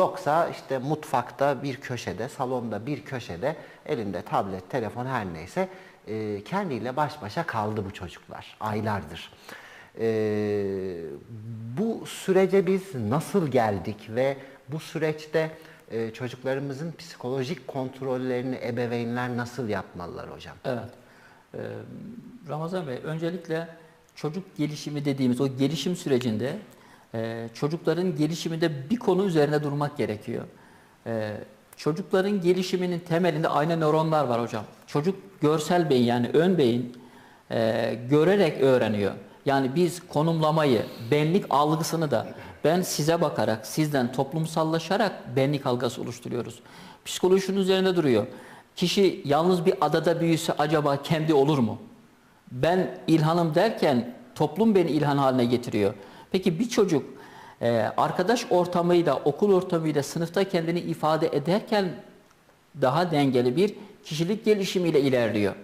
Yoksa işte mutfakta bir köşede, salonda bir köşede elinde tablet, telefon her neyse e, kendiyle baş başa kaldı bu çocuklar aylardır. E, bu sürece biz nasıl geldik ve bu süreçte e, çocuklarımızın psikolojik kontrollerini ebeveynler nasıl yapmalılar hocam? Evet. Ee, Ramazan Bey, öncelikle çocuk gelişimi dediğimiz o gelişim sürecinde e, çocukların gelişiminde bir konu üzerine durmak gerekiyor. E, çocukların gelişiminin temelinde aynı nöronlar var hocam. Çocuk görsel beyin yani ön beyin e, görerek öğreniyor. Yani biz konumlamayı, benlik algısını da ben size bakarak, sizden toplumsallaşarak benlik algısı oluşturuyoruz. Psikolojinin üzerine duruyor. Kişi yalnız bir adada büyüse acaba kendi olur mu? Ben ilhanım derken toplum beni ilhan haline getiriyor. Peki bir çocuk e, arkadaş ortamıyla, okul ortamıyla sınıfta kendini ifade ederken daha dengeli bir kişilik gelişimiyle ilerliyor.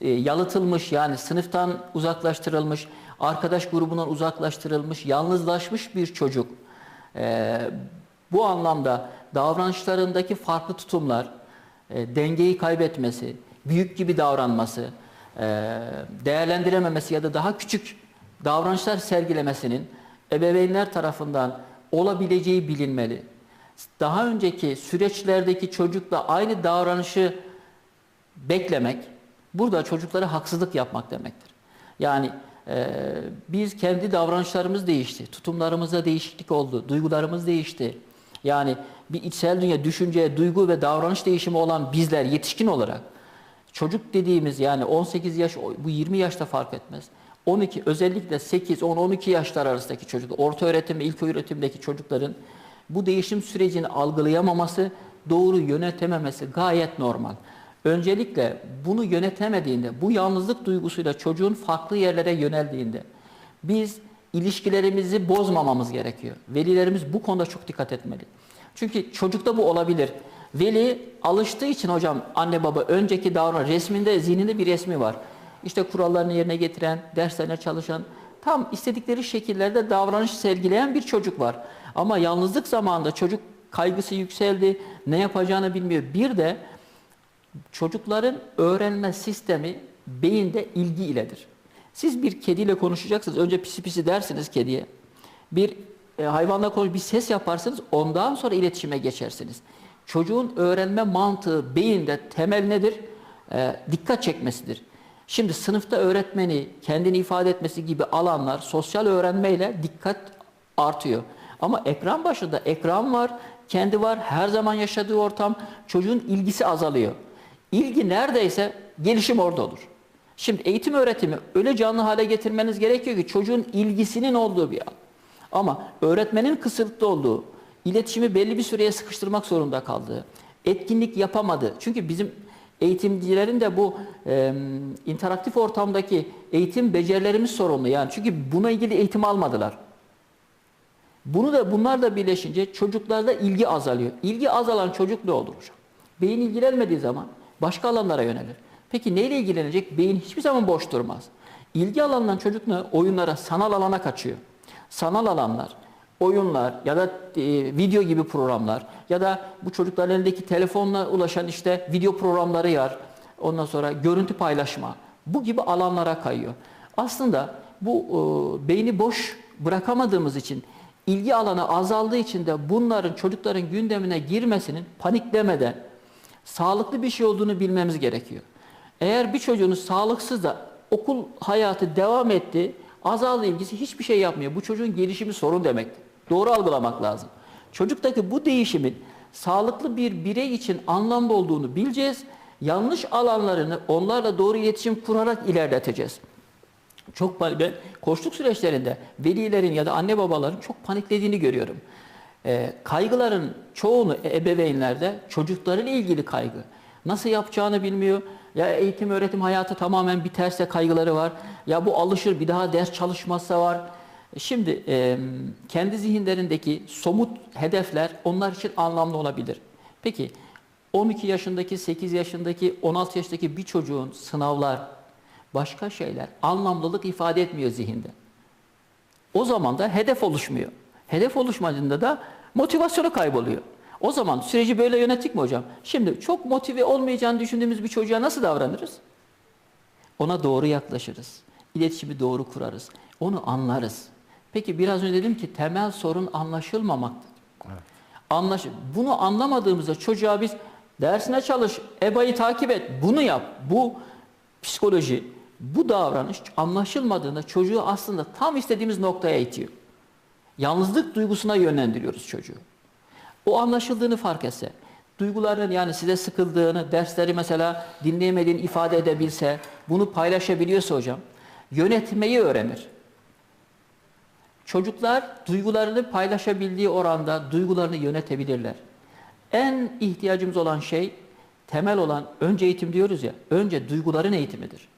E, Yalıtılmış yani sınıftan uzaklaştırılmış, arkadaş grubundan uzaklaştırılmış, yalnızlaşmış bir çocuk. e, bu anlamda davranışlarındaki farklı tutumlar, dengeyi kaybetmesi, büyük gibi davranması, değerlendirememesi ya da daha küçük davranışlar sergilemesinin ebeveynler tarafından olabileceği bilinmeli. Daha önceki süreçlerdeki çocukla aynı davranışı beklemek, burada çocuklara haksızlık yapmak demektir. Yani e, biz kendi davranışlarımız değişti, tutumlarımızda değişiklik oldu, duygularımız değişti. Yani bir içsel dünya, düşünce, duygu ve davranış değişimi olan bizler yetişkin olarak çocuk dediğimiz yani 18 yaş, bu 20 yaşta fark etmez. 12 özellikle 8, 10, 12 yaşlar arasındaki çocuk, orta öğretim ve ilk öğretimdeki çocukların bu değişim sürecini algılayamaması, doğru yönetememesi gayet normal. Öncelikle bunu yönetemediğinde, bu yalnızlık duygusuyla çocuğun farklı yerlere yöneldiğinde biz ilişkilerimizi bozmamamız gerekiyor. Velilerimiz bu konuda çok dikkat etmeli. Çünkü çocukta bu olabilir. Veli alıştığı için hocam anne baba önceki davran resminde zihninde bir resmi var. İşte kurallarını yerine getiren, derslerine çalışan, tam istedikleri şekillerde davranış sergileyen bir çocuk var. Ama yalnızlık zamanında çocuk kaygısı yükseldi, ne yapacağını bilmiyor. Bir de çocukların öğrenme sistemi beyinde ilgi iledir. Siz bir kediyle konuşacaksınız. Önce pisi pisi dersiniz kediye. Bir e, hayvanla konuş, bir ses yaparsınız. Ondan sonra iletişime geçersiniz. Çocuğun öğrenme mantığı beyinde temel nedir? E, dikkat çekmesidir. Şimdi sınıfta öğretmeni kendini ifade etmesi gibi alanlar sosyal öğrenmeyle dikkat artıyor. Ama ekran başında ekran var, kendi var, her zaman yaşadığı ortam çocuğun ilgisi azalıyor. İlgi neredeyse gelişim orada olur. Şimdi eğitim öğretimi öyle canlı hale getirmeniz gerekiyor ki çocuğun ilgisinin olduğu bir an. Ama öğretmenin kısıtlı olduğu, iletişimi belli bir süreye sıkıştırmak zorunda kaldığı, etkinlik yapamadı. Çünkü bizim eğitimcilerin de bu e, interaktif ortamdaki eğitim becerilerimiz sorunlu. Yani çünkü buna ilgili eğitim almadılar. Bunu da bunlar da birleşince çocuklarda ilgi azalıyor. İlgi azalan çocuk ne olur hocam? Beyin ilgilenmediği zaman başka alanlara yönelir. Peki neyle ilgilenecek? Beyin hiçbir zaman boş durmaz. İlgi alanından çocuk ne? Oyunlara, sanal alana kaçıyor. Sanal alanlar, oyunlar ya da e, video gibi programlar ya da bu çocukların elindeki telefonla ulaşan işte video programları yer. Ondan sonra görüntü paylaşma. Bu gibi alanlara kayıyor. Aslında bu e, beyni boş bırakamadığımız için ilgi alanı azaldığı için de bunların çocukların gündemine girmesinin paniklemeden sağlıklı bir şey olduğunu bilmemiz gerekiyor. Eğer bir çocuğunuz sağlıksız da okul hayatı devam etti, azaldı ilgisi hiçbir şey yapmıyor. Bu çocuğun gelişimi sorun demektir. Doğru algılamak lazım. Çocuktaki bu değişimin sağlıklı bir birey için anlamlı olduğunu bileceğiz. Yanlış alanlarını onlarla doğru iletişim kurarak ilerleteceğiz. Çok ben koçluk süreçlerinde velilerin ya da anne babaların çok paniklediğini görüyorum. Ee, kaygıların çoğunu ebeveynlerde çocuklarıyla ilgili kaygı. Nasıl yapacağını bilmiyor. Ya eğitim öğretim hayatı tamamen biterse kaygıları var. Ya bu alışır bir daha ders çalışmazsa var. Şimdi kendi zihinlerindeki somut hedefler onlar için anlamlı olabilir. Peki 12 yaşındaki, 8 yaşındaki, 16 yaşındaki bir çocuğun sınavlar, başka şeyler anlamlılık ifade etmiyor zihinde. O zaman da hedef oluşmuyor. Hedef oluşmadığında da Motivasyonu kayboluyor. O zaman süreci böyle yönettik mi hocam? Şimdi çok motive olmayacağını düşündüğümüz bir çocuğa nasıl davranırız? Ona doğru yaklaşırız. İletişimi doğru kurarız. Onu anlarız. Peki biraz önce dedim ki temel sorun anlaşılmamaktadır. Anlaş bunu anlamadığımızda çocuğa biz dersine çalış, EBA'yı takip et, bunu yap. Bu psikoloji, bu davranış anlaşılmadığında çocuğu aslında tam istediğimiz noktaya itiyor. Yalnızlık duygusuna yönlendiriyoruz çocuğu. O anlaşıldığını fark etse, duyguların yani size sıkıldığını, dersleri mesela dinleyemediğini ifade edebilse, bunu paylaşabiliyorsa hocam, yönetmeyi öğrenir. Çocuklar duygularını paylaşabildiği oranda duygularını yönetebilirler. En ihtiyacımız olan şey, temel olan önce eğitim diyoruz ya, önce duyguların eğitimidir.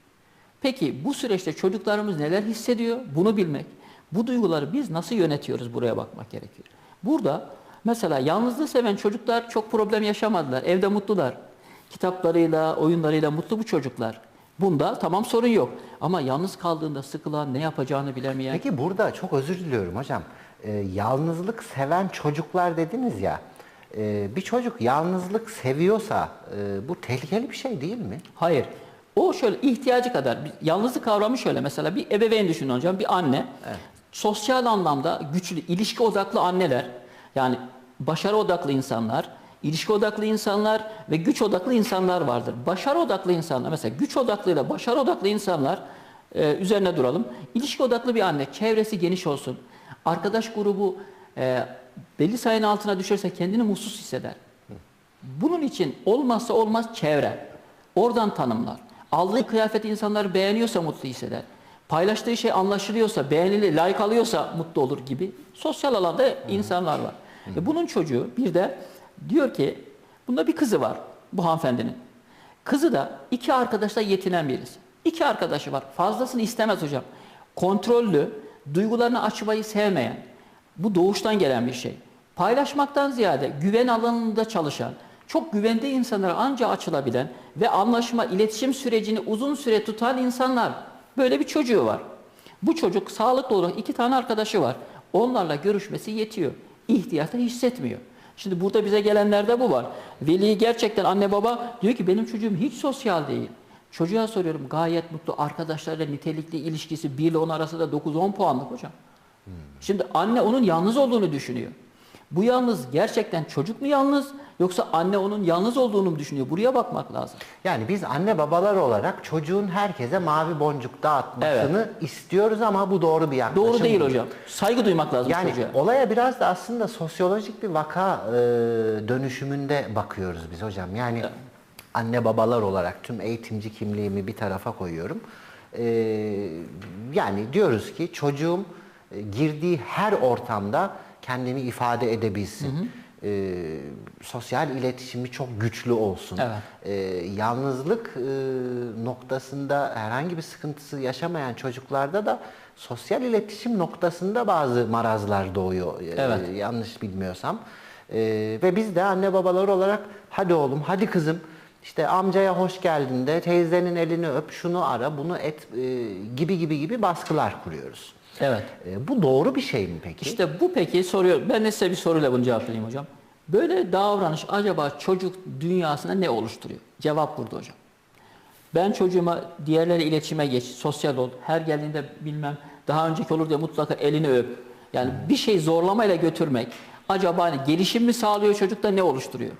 Peki bu süreçte çocuklarımız neler hissediyor? Bunu bilmek. Bu duyguları biz nasıl yönetiyoruz? Buraya bakmak gerekiyor. Burada mesela yalnızlığı seven çocuklar çok problem yaşamadılar. Evde mutlular. Kitaplarıyla, oyunlarıyla mutlu bu çocuklar. Bunda tamam sorun yok. Ama yalnız kaldığında sıkılan, ne yapacağını bilemeyen, Peki burada çok özür diliyorum hocam. Ee, yalnızlık seven çocuklar dediniz ya. Ee, bir çocuk yalnızlık seviyorsa e, bu tehlikeli bir şey değil mi? Hayır. O şöyle ihtiyacı kadar. Yalnızlık kavramı şöyle. Mesela bir ebeveyn düşünün hocam. Bir anne. Sosyal anlamda güçlü, ilişki odaklı anneler. Yani başarı odaklı insanlar, ilişki odaklı insanlar ve güç odaklı insanlar vardır. Başarı odaklı insanlar, mesela güç odaklı ile başarı odaklı insanlar e, üzerine duralım. İlişki odaklı bir anne, çevresi geniş olsun. Arkadaş grubu e, belli sayının altına düşerse kendini mutsuz hisseder. Bunun için olmazsa olmaz çevre. Oradan tanımlar. Aldığı kıyafet insanlar beğeniyorsa mutlu hisseder. Paylaştığı şey anlaşılıyorsa, beğenili, layık alıyorsa mutlu olur gibi sosyal alanda insanlar var. E bunun çocuğu bir de diyor ki, bunda bir kızı var bu hanımefendinin. Kızı da iki arkadaşla yetinen birisi. İki arkadaşı var. Fazlasını istemez hocam. Kontrollü, duygularını açmayı sevmeyen, bu doğuştan gelen bir şey. Paylaşmaktan ziyade güven alanında çalışan, çok güvende insanlara anca açılabilen ve anlaşma, iletişim sürecini uzun süre tutan insanlar. Böyle bir çocuğu var. Bu çocuk sağlıklı olarak iki tane arkadaşı var. Onlarla görüşmesi yetiyor. İhtiyaç da hissetmiyor. Şimdi burada bize gelenlerde bu var. Veli gerçekten anne baba diyor ki benim çocuğum hiç sosyal değil. Çocuğa soruyorum gayet mutlu arkadaşlarıyla nitelikli ilişkisi 1 ile 10 arasında 9-10 puanlık hocam. Şimdi anne onun yalnız olduğunu düşünüyor. Bu yalnız gerçekten çocuk mu yalnız yoksa anne onun yalnız olduğunu mu düşünüyor? Buraya bakmak lazım. Yani biz anne babalar olarak çocuğun herkese mavi boncuk dağıtmasını istiyoruz ama bu doğru bir yaklaşım Doğru değil hocam. Saygı duymak lazım Yani çocuğa. olaya biraz da aslında sosyolojik bir vaka e, dönüşümünde bakıyoruz biz hocam. Yani anne babalar olarak tüm eğitimci kimliğimi bir tarafa koyuyorum. E, yani diyoruz ki çocuğum e, girdiği her ortamda kendini ifade edebilsin. E, sosyal iletişimi çok güçlü olsun. Evet. E, yalnızlık e, noktasında herhangi bir sıkıntısı yaşamayan çocuklarda da sosyal iletişim noktasında bazı marazlar doğuyor. E, Evet. yanlış bilmiyorsam. E, ve biz de anne babalar olarak hadi oğlum, hadi kızım işte amcaya hoş geldin de teyzenin elini öp, şunu ara, bunu et e, gibi gibi gibi baskılar kuruyoruz. Evet. E, bu doğru bir şey mi peki? İşte bu peki soruyor. Ben de size bir soruyla bunu cevaplayayım hocam. Böyle davranış acaba çocuk dünyasında ne oluşturuyor? Cevap burada hocam. Ben çocuğuma diğerleriyle iletişime geç, sosyal ol, her geldiğinde bilmem daha önceki olur diye mutlaka elini öp. Yani bir şey zorlamayla götürmek acaba hani gelişim mi sağlıyor çocukta ne oluşturuyor?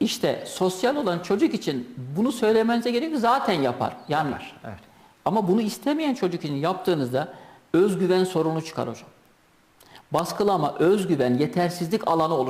İşte sosyal olan çocuk için bunu söylemenize gerek yok zaten yapar. Yani evet. ama bunu istemeyen çocuk için yaptığınızda özgüven sorunu çıkar hocam. Baskılama, özgüven, yetersizlik alanı oluşur.